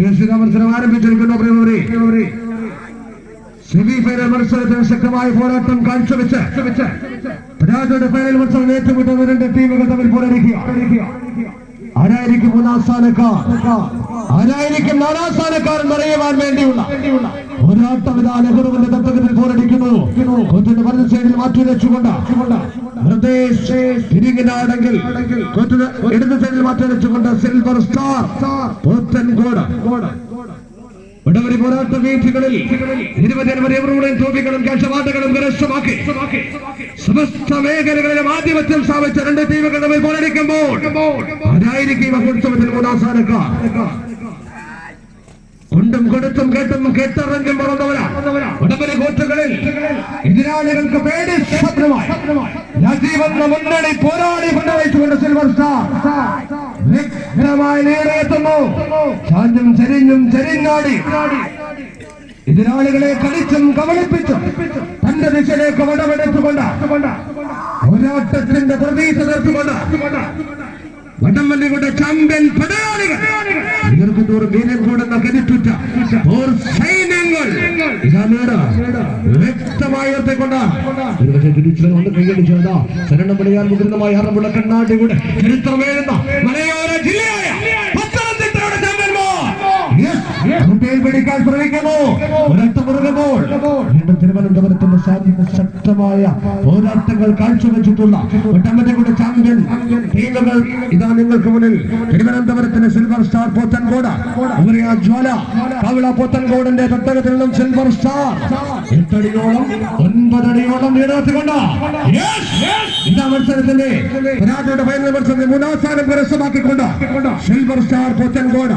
Asia മത്സരം ആരംഭിച്ചിരിക്കുന്നു പ്രിയവരെ semi final മത്സരത്തിൽ ശക്തമായ പോരാട്ടം കാഴ്ചവെച്ച് രാജയുടെ ഫൈനൽ മത്സരം ഏറ്റുമുട്ടുന്ന രണ്ട് ടീമുകൾ തമ്മിൽ പോരാടിക്കുക ആരായിരിക്കും മൂന്നാം സ്ഥാനക്കാർ ആരായിരിക്കും നാലാം സ്ഥാനക്കാരൻ പറയുവാൻ വേണ്ടിയുള്ള? പോരാട്ടം ഇതാ മാറ്റി വെച്ചുകൊണ്ട്. മാറ്റി വെച്ചുകൊണ്ട് സിൽവർ സ്റ്റാർ പോത്തൻകോട് പോരാട്ട സ്ഥാപിച്ച രണ്ട് കൊണ്ടും കൊടുത്തും കേട്ടും കേട്ടറിഞ്ഞും വളർന്നവരാ. വടവരി കോട്ടകളിൽ എതിരാളികൾക്ക് പേടി രാജീവെന്ന മുന്നണി പോരാടി കൊണ്ടുവച്ചുകൊണ്ട് സിൽവർ സ്റ്റാർ വ്യക്തമായി ചരിഞ്ഞും ചരിഞ്ഞാടി. എതിരാളികളെ കളിച്ചും കവളിപ്പിച്ചും തന്റെ ദിശയിലേക്ക് വടമെടുത്തുകൊണ്ട് പോരാട്ടത്തിന്റെ പ്രതീക്ഷ നിർത്തുകൊണ്ട് വടംവലിയുടെ ചാമ്പ്യൻ പടയാളികൾ സൈന്യങ്ങൾ. വ്യക്തമായി ഉയർത്തിക്കൊണ്ട്. ഒരുപക്ഷെ തിരിച്ചുകൊണ്ട് കൈയടിച്ചതാ ശരണം പണിയാൻ മലയോര ജില്ലയായ മുട്ടയിൽ പിടിക്കാൻ ശ്രമിക്കുന്നു. ഒരൊറ്റ മുറുകുമ്പോൾ വീണ്ടും തിരുവനന്തപുരത്തിന്റെ ശക്തമായ പോരാട്ടങ്ങൾ കാഴ്ചവെച്ചിട്ടുള്ള ഒട്ടമ്മയുടെ ചാമ്പ്യൻ. ടീമുകൾ ഇതാ നിങ്ങൾക്ക് മുന്നിൽ. തിരുവനന്തപുരത്തിന്റെ സിൽവർ സ്റ്റാർ പോത്തൻകോട്. ജ്വാല. കവിള പോത്തൻകോടിന്റെ തട്ടകത്തിൽ നിന്നും സിൽവർ സ്റ്റാർ എട്ടടിയോളം ഒൻപതടിയോളം വീണാത്തുകൊണ്ട് ഇതാ മത്സരത്തിന്റെ ഫൈനൽ മത്സരത്തിൽ മൂന്നാം സ്ഥാനം കരസ്ഥമാക്കിക്കൊണ്ട്? Silver star Pothencode.